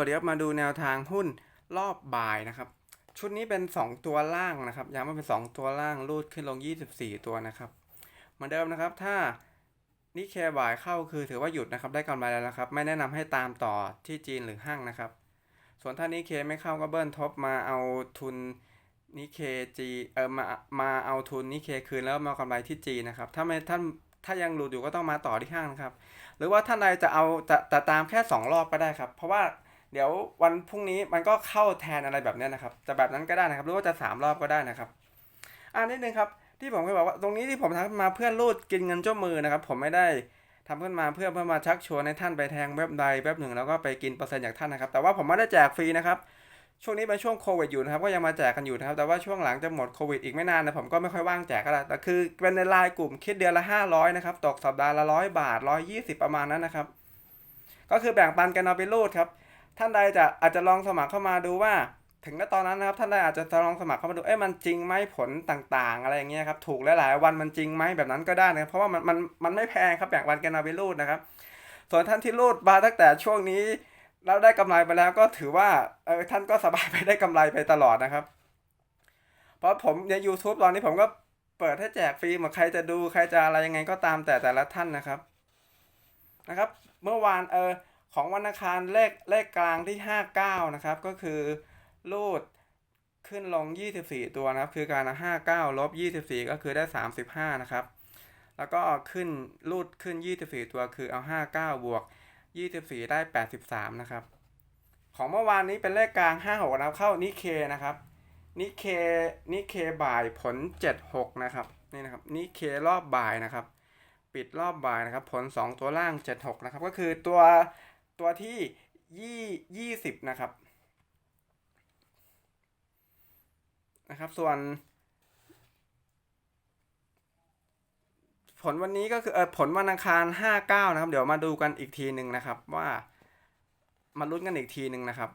วัสดีครับมาดูแนวทางหุ้นรอบบ่ายนะครับ ชุดนี้เป็น 2 ตัวล่างนะครับย้ำว่าเป็น 2 ตัวล่างรูดขึ้นลง 24 ตัวนะครับเหมือนเดิมนะครับ ถ้านิเคบ่ายเข้าคือถือว่าหยุดนะครับ ได้กำไรแล้วนะครับ ไม่แนะนำให้ตามต่อที่จีนหรือห้างนะครับ ส่วนถ้านิเคไม่เข้าก็เบิ้ลท็อปมาเอาทุนนิเคจีเออมามาเอาทุนนิเคคืนแล้วมากำไรที่จีนนะครับถ้าไม่ท่านถ้ายังหลุดอยู่ก็ต้องมาต่อที่ห้างนะครับ หรือว่าท่านใดจะเอาจะจะตามแค่ 2 รอบก็ได้ครับ เพราะว่า เดี๋ยววันพรุ่งนี้มันก็เข้าแทนอะไรแบบเนี้ยนะครับจะแบบนั้นก็ได้นะครับ หรือว่าจะ 3 รอบก็ได้นะครับอ่านิดนึงครับที่ผมเคยบอกว่าตรงนี้ที่ผมทำมาเพื่อรูดกินเงินเจ้ามือนะครับ ผมไม่ได้ทำขึ้นมาเพื่อเพื่อมาชักชวนให้ท่านไปแทงเว็บใดเว็บหนึ่งแล้วก็ไปกินเปอร์เซ็นต์จากท่านนะครับ แต่ว่าผมไม่ได้แจกฟรีนะครับช่วงนี้เป็นช่วงโควิดอยู่นะครับก็ยังมาแจกกันอยู่นะครับแต่ว่าช่วงหลังจะหมดโควิดอีกไม่นานนะผมก็ไม่ค่อยว่างแจกก็ได้แต่คือเป็นในไลน์กลุ่มคิดเดือนละ 500นะครับตกสัปดาห์ละร้อยบาท 120 ประมาณนั้นนะครับ ก็คือแบ่งปันกันเอาไปรูดครับ ท่านใดจะอาจจะลองสมัครเข้ามาดูว่า ถึงณตอนนั้นนะครับ ท่านใดอาจจะลองสมัครเข้ามาดูเอ้ยมันจริงไหมผลต่างๆ อะไรอย่างเงี้ยครับถูกหลายๆวันมันจริงไหมแบบนั้นก็ได้นะเพราะว่ามันมันมันไม่แพงครับแบ่งปันแกนาไปรูดนะครับส่วนท่านที่รูดมาตั้งแต่ช่วงนี้แล้วได้กำไรไปแล้วก็ถือว่าเออท่านก็สบายไปได้กำไรไปตลอดนะครับ เพราะผมใน YouTube ตอนนี้ผมก็เปิดให้แจกฟรีหมดใครจะดูใครจะอะไรยังไงก็ตามแต่แต่ละท่านนะครับนะครับ เมื่อวานเออ ของวันอังคารเลขเลขกลางที่ 59 นะครับ ก็คือรูดขึ้นลง 24 ตัวนะครับ คือการ 59ลบ24 ก็คือได้ 35 นะครับ แล้วก็ขึ้นรูดขึ้น 24 ตัวคือเอา 59 บวก 24 ได้ 83 นะครับ ของเมื่อวานนี้เป็นเลขกลาง 56 นะครับ เข้านิเคนะครับนิเคนิเคบ่ายผล 76 นะครับ นี่นะครับนิเครอบบ่ายนะครับ ปิดรอบบ่ายนะครับ ผล 2 ตัวล่าง 76 นะครับ ก็คือตัว ตัวที่ยี่สิบนะครับนะครับส่วน ผลวันนี้ก็คือเออผลวันอังคาร59นะครับ เดี๋ยวมาดูกันอีกทีหนึ่งนะครับ ว่ามาลุ้นกันอีกทีหนึ่งนะครับ